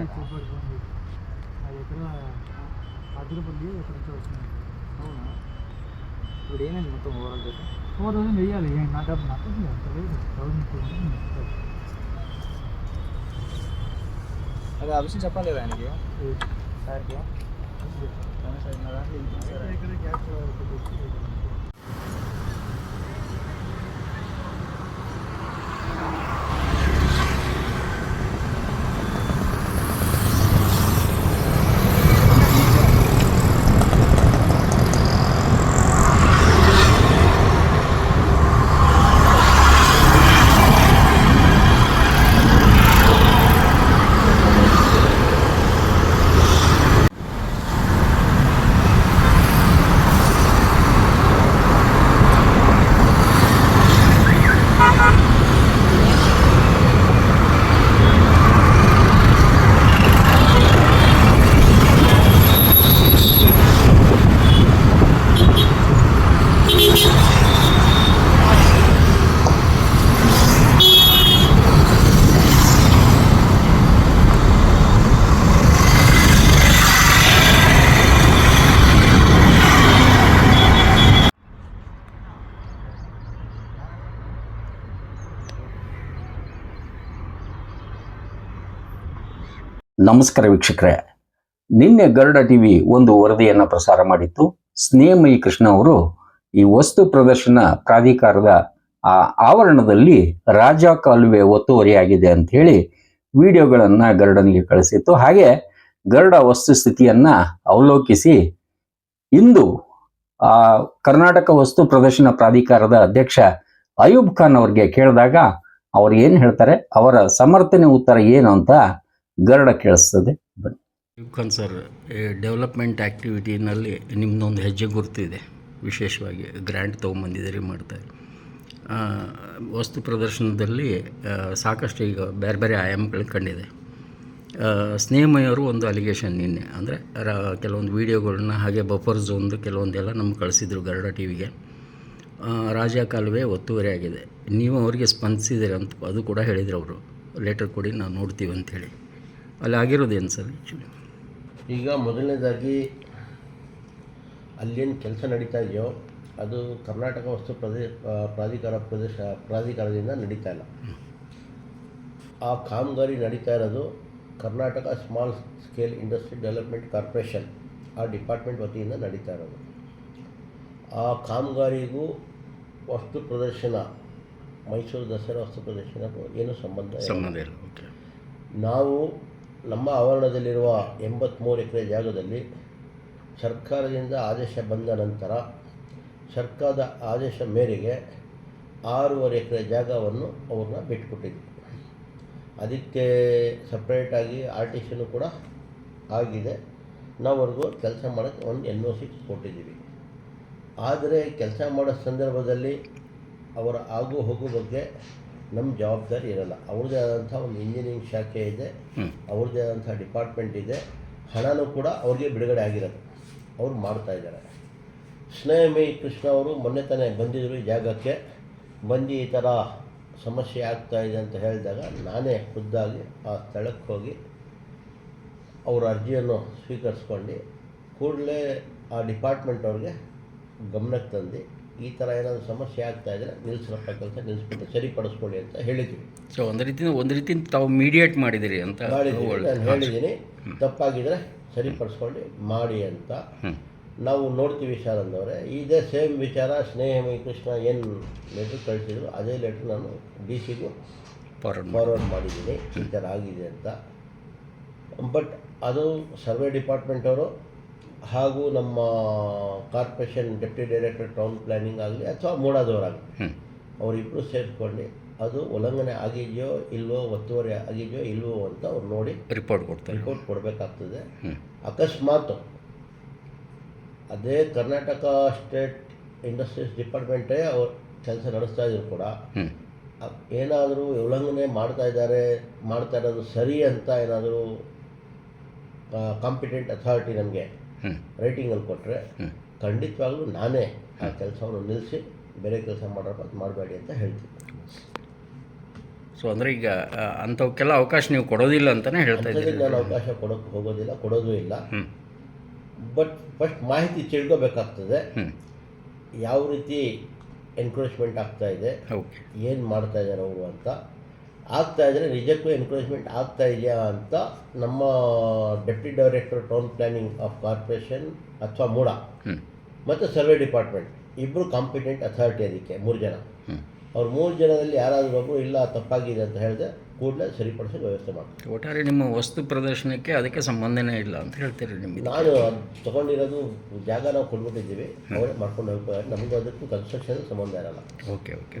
ఇబ్బంది ఎక్కువ ఇబ్బంది ఆ ఎక్కడ అదిరపల్లి ఎక్కడ చూస్తుంది అవునా ఇప్పుడు ఏమైంది మొత్తం ఓవరాల్ చేసి ఫోర్ థౌసండ్ వెయ్యాలి నా డబ్బు నాకు థౌసండ్ టూ హండ్రెడ్ అదే ఆ విషయం చెప్పాలి కదా ఆయనకి సార్కి దాంట్లో ನಮಸ್ಕಾರ ವೀಕ್ಷಕರೇ. ನಿನ್ನೆ ಗರುಡ ಟಿವಿ ಒಂದು ವರದಿಯನ್ನು ಪ್ರಸಾರ ಮಾಡಿತ್ತು. ಸ್ನೇಹಮಯಿ ಕೃಷ್ಣ ಅವರು ಈ ವಸ್ತು ಪ್ರದರ್ಶನ ಪ್ರಾಧಿಕಾರದ ಆ ಆವರಣದಲ್ಲಿ ರಾಜ ಕಾಲುವೆ ಒತ್ತುವರಿಯಾಗಿದೆ ಅಂತ ಹೇಳಿ ವಿಡಿಯೋಗಳನ್ನು ಗರುಡನಿಗೆ ಕಳಿಸಿತ್ತು. ಹಾಗೆ ಗರುಡ ವಸ್ತುಸ್ಥಿತಿಯನ್ನ ಅವಲೋಕಿಸಿ ಇಂದು ಆ ಕರ್ನಾಟಕ ವಸ್ತು ಪ್ರದರ್ಶನ ಪ್ರಾಧಿಕಾರದ ಅಧ್ಯಕ್ಷ ಅಯೂಬ್ ಖಾನ್ ಅವರಿಗೆ ಕೇಳಿದಾಗ ಅವ್ರು ಏನು ಹೇಳ್ತಾರೆ? ಅವರ ಸಮರ್ಥನೆ ಉತ್ತರ ಏನು ಅಂತ ಗರುಡ ಕೇಳಿಸ್ತದೆ. ಖಾನ್ ಸರ್ ಡೆವಲಪ್ಮೆಂಟ್ ಆ್ಯಕ್ಟಿವಿಟಿನಲ್ಲಿ ನಿಮ್ಮದೊಂದು ಹೆಜ್ಜೆ ಗುರುತಿದೆ. ವಿಶೇಷವಾಗಿ ಗ್ರ್ಯಾಂಟ್ ತೊಗೊಂಬಂದಿದ್ದೀರಿ ಮಾಡ್ತಾರೆ ವಸ್ತು ಪ್ರದರ್ಶನದಲ್ಲಿ ಸಾಕಷ್ಟು ಈಗ ಬೇರೆ ಬೇರೆ ಆಯಾಮಗಳು ಕಂಡಿದೆ. ಸ್ನೇಹಮಯವರು ಒಂದು ಅಲಿಗೇಷನ್ ನಿನ್ನೆ. ಅಂದರೆ ಕೆಲವೊಂದು ವೀಡಿಯೋಗಳನ್ನ ಹಾಗೆ ಬಫರ್ ಝೋನ್ದು ಕೆಲವೊಂದೆಲ್ಲ ನಮ್ಗೆ ಕಳಿಸಿದ್ರು ಗರಡ ಟಿ ವಿಗೆ ರಾಜ ಕಾಲುವೆ ಒತ್ತುವರಿ ಆಗಿದೆ. ನೀವು ಅವರಿಗೆ ಸ್ಪಂದಿಸಿದ್ದೀರಿ ಅಂತ ಅದು ಕೂಡ ಹೇಳಿದ್ರು ಅವರು. ಲೆಟರ್ ಕೊಡಿ ನಾವು ನೋಡ್ತೀವಿ ಅಂಥೇಳಿ ಅಲ್ಲಿ ಆಗಿರೋದೇನು ಸರ್? ಆ್ಯಕ್ಚುಲಿ ಈಗ ಮೊದಲನೇದಾಗಿ ಅಲ್ಲೇನು ಕೆಲಸ ನಡೀತಾ ಇದೆಯೋ ಅದು ಕರ್ನಾಟಕ ವಸ್ತು ಪ್ರದೇ ಪ್ರಾಧಿಕಾರ ಪ್ರದೇಶ ಪ್ರಾಧಿಕಾರದಿಂದ ನಡೀತಾ ಇಲ್ಲ. ಆ ಕಾಮಗಾರಿ ನಡೀತಾ ಇರೋದು Karnataka small scale industry development corporation ಆ ಡಿಪಾರ್ಟ್ಮೆಂಟ್ ವತಿಯಿಂದ ನಡೀತಾ ಇರೋದು. ಆ ಕಾಮಗಾರಿಗೂ ವಸ್ತು ಪ್ರದರ್ಶನ ಮೈಸೂರು ದಸರಾ ವಸ್ತು ಪ್ರದರ್ಶನಕ್ಕೂ ಏನು ಸಂಬಂಧ. ಸಂಬಂಧ ಇಲ್ಲ ಓಕೆ ನಾವು ನಮ್ಮ ಆವರಣದಲ್ಲಿರುವ ಎಂಬತ್ತ್ಮೂರು ಎಕರೆ ಜಾಗದಲ್ಲಿ ಸರ್ಕಾರದಿಂದ ಆದೇಶ ಬಂದ ನಂತರ ಸರ್ಕಾರದ ಆದೇಶ ಮೇರೆಗೆ ಆರೂವರೆ ಎಕರೆ ಜಾಗವನ್ನು ಅವ್ರನ್ನ ಬಿಟ್ಕೊಟ್ಟಿದ್ವಿ ಅದಕ್ಕೆ ಸಪ್ರೇಟಾಗಿ ಆರ್ಟಿಷನು ಕೂಡ ಆಗಿದೆ. ನಾವರೆಗೂ ಕೆಲಸ ಮಾಡೋಕ್ಕೆ ಒಂದು ಎನ್ ಒ ಸಿ ಕೊಟ್ಟಿದ್ದೀವಿ. ಆದರೆ ಕೆಲಸ ಮಾಡೋ ಸಂದರ್ಭದಲ್ಲಿ ಅವರ ಆಗು ಹೋಗು ಬಗ್ಗೆ ನಮ್ಮ ಜವಾಬ್ದಾರಿ ಇರಲ್ಲ. ಅವ್ರದ್ದೇ ಆದಂಥ ಒಂದು ಇಂಜಿನಿಯರಿಂಗ್ ಶಾಖೆ ಇದೆ. ಅವ್ರದ್ದೇ ಆದಂಥ ಡಿಪಾರ್ಟ್ಮೆಂಟ್ ಇದೆ. ಹಣನೂ ಕೂಡ ಅವ್ರಿಗೆ ಬಿಡುಗಡೆ ಆಗಿರೋದು ಅವ್ರು ಮಾಡ್ತಾ ಇದ್ದಾರೆ. ಸ್ನೇಹಮಯಿ ಕೃಷ್ಣ ಅವರು ಮೊನ್ನೆ ತಾನೇ ಬಂದಿದ್ದರು ಈ ಜಾಗಕ್ಕೆ. ಬಂದು ಈ ಥರ ಸಮಸ್ಯೆ ಆಗ್ತಾ ಇದೆ ಅಂತ ಹೇಳಿದಾಗ ನಾನೇ ಖುದ್ದಾಗಿ ಆ ಸ್ಥಳಕ್ಕೆ ಹೋಗಿ ಅವರ ಅರ್ಜಿಯನ್ನು ಸ್ವೀಕರಿಸ್ಕೊಂಡು ಕೂಡಲೇ ಆ ಡಿಪಾರ್ಟ್ಮೆಂಟ್ ಅವ್ರಿಗೆ ಗಮನಕ್ಕೆ ತಂದು ಈ ಥರ ಏನಾದರೂ ಸಮಸ್ಯೆ ಆಗ್ತಾ ಇದ್ದರೆ ನಿಲ್ಲಿಸ್ರಪ್ಪ ಕೆಲಸ ನಿಲ್ಲಿಸ್ಬಿಟ್ಟು ಸರಿಪಡಿಸ್ಕೊಳ್ಳಿ ಅಂತ ಹೇಳಿದ್ವಿ ಸೊ ಒಂದು ರೀತಿ ಒಂದು ರೀತಿ ತಾವು ಮೀಡಿಯೇಟ್ ಮಾಡಿದಿರಿ ಅಂತ ನಾನು ಹೇಳಿದ್ದೀನಿ ತಪ್ಪಾಗಿದ್ರೆ ಸರಿಪಡಿಸ್ಕೊಂಡು ಮಾಡಿ ಅಂತ. ನಾವು ನೋಡ್ತೀವಿ ವಿಚಾರ ಅಂದವ್ರೆ ಇದೇ ಸೇಮ್ ವಿಚಾರ ಸ್ನೇಹಮಯಿ ಕೃಷ್ಣ ಏನು ಲೆಟ್ರ್ ಕಳಿಸಿದ್ರು ಅದೇ ಲೆಟ್ರ್ ನಾನು ಡಿ ಸಿಗೂ ಫಾರ್ವರ್ಡ್ ಫಾರ್ವರ್ಡ್ ಮಾಡಿದ್ದೀನಿ. ಈ ಥರ ಆಗಿದೆ ಅಂತ. ಬಟ್ ಅದು ಸರ್ವೆ ಡಿಪಾರ್ಟ್ಮೆಂಟ್ ಅವರು ಹಾಗೂ ನಮ್ಮ corporation deputy director town planning ಆಗಲಿ ಅಥವಾ ಮೂಡಾದವರಾಗಲಿ ಅವರಿಬ್ಬರು ಸೇರಿಸ್ಕೊಂಡು ಅದು ಉಲ್ಲಂಘನೆ ಆಗಿದೆಯೋ ಇಲ್ವೋ ಒತ್ತುವರಿ ಆಗಿದೆಯೋ ಇಲ್ವೋ ಅಂತ ಅವ್ರು ನೋಡಿ ರಿಪೋರ್ಟ್ ಕೊಡ್ತಾರೆ. ರಿಪೋರ್ಟ್ ಕೊಡಬೇಕಾಗ್ತದೆ. ಅಕಸ್ಮಾತ್ ಅದೇ ಕರ್ನಾಟಕ ಸ್ಟೇಟ್ ಇಂಡಸ್ಟ್ರೀಸ್ ಡಿಪಾರ್ಟ್ಮೆಂಟೇ ಅವ್ರು ಕೆಲಸ ನಡೆಸ್ತಾ ಇದ್ರು ಕೂಡ. ಏನಾದರೂ ಉಲ್ಲಂಘನೆ ಮಾಡ್ತಾ ಇದ್ದಾರೆ ಮಾಡ್ತಾ ಇರೋದು ಸರಿ ಅಂತ ಏನಾದರೂ ಕಾಂಪಿಟೆಂಟ್ ಅಥಾರಿಟಿ ನಮಗೆ ರೈಟಿಂಗಲ್ಲಿ ಕೊಟ್ಟರೆ ಖಂಡಿತವಾಗ್ಲೂ ನಾನೇ ಆ ಕೆಲಸವನ್ನು ನಿಲ್ಲಿಸಿ ಬೇರೆ ಕೆಲಸ ಮಾಡೋಕೆ ಅದು ಮಾಡಬೇಡಿ ಅಂತ ಹೇಳ್ತೀನಿ. ಸೊ ಅಂದರೆ ಈಗ ಅಂಥವಕ್ಕೆಲ್ಲ ಅವಕಾಶ ನೀವು ಕೊಡೋದಿಲ್ಲ ಅಂತಲೇ ಹೇಳ್ತಾ ಇದ್ದೀನಿ ನಾನು ಅವಕಾಶ ಕೊಡೋಕ್ಕೆ ಹೋಗೋದಿಲ್ಲ ಕೊಡೋದು ಇಲ್ಲ. ಬಟ್ ಫಸ್ಟ್ ಮಾಹಿತಿ ತಿಳ್ಕೋಬೇಕಾಗ್ತದೆ. ಯಾವ ರೀತಿ ಎನ್ಕ್ರೋಚ್ಮೆಂಟ್ ಆಗ್ತಾ ಇದೆ ಓಕೆ ಏನು ಮಾಡ್ತಾ ಇದ್ದಾರೆ ಅವರು ಅಂತ. ಆಗ್ತಾ ಇದ್ದರೆ ನಿಜಕ್ಕೂ ಎನ್ಕ್ರೋಚ್ಮೆಂಟ್ ಆಗ್ತಾ ಇದೆಯಾ ಅಂತ ನಮ್ಮ deputy director town planning of corporation ಅಥವಾ ಮೂಡ ಮತ್ತು ಸರ್ವೆ ಡಿಪಾರ್ಟ್ಮೆಂಟ್ ಇಬ್ಬರು ಕಾಂಪಿಟೆಂಟ್ ಅಥಾರಿಟಿ ಅದಕ್ಕೆ ಮೂರು ಜನ. ಅವ್ರು ಮೂರು ಜನದಲ್ಲಿ ಯಾರಾದರೂ ಒಬ್ಬರು ಇಲ್ಲ ತಪ್ಪಾಗಿದೆ ಅಂತ ಹೇಳಿದ್ರೆ ಕೂಡಲೇ ಸರಿಪಡಿಸೋ ವ್ಯವಸ್ಥೆ ಮಾಡ್ತೀವಿ ಒಟ್ಟಾರೆ ನಿಮ್ಮ ವಸ್ತು ಪ್ರದರ್ಶನಕ್ಕೆ ಅದಕ್ಕೆ ಸಂಬಂಧನೇ ಇಲ್ಲ ಅಂತ ಹೇಳ್ತೀರಿ ನಿಮಗೆ. ನಾನು ಅದು ತೊಗೊಂಡಿರೋದು ಜಾಗ ನಾವು ಕೊಟ್ಬಿಟ್ಟಿದ್ದೀವಿ ಅವರೇ ಮಾಡ್ಕೊಂಡು ಹೋಗ್ತಾರೆ. ನಮಗೂ ಅದಕ್ಕೂ ಕನ್ಸ್ಟ್ರಕ್ಷನ್ ಸಂಬಂಧ ಇರಲ್ಲ. Okay okay.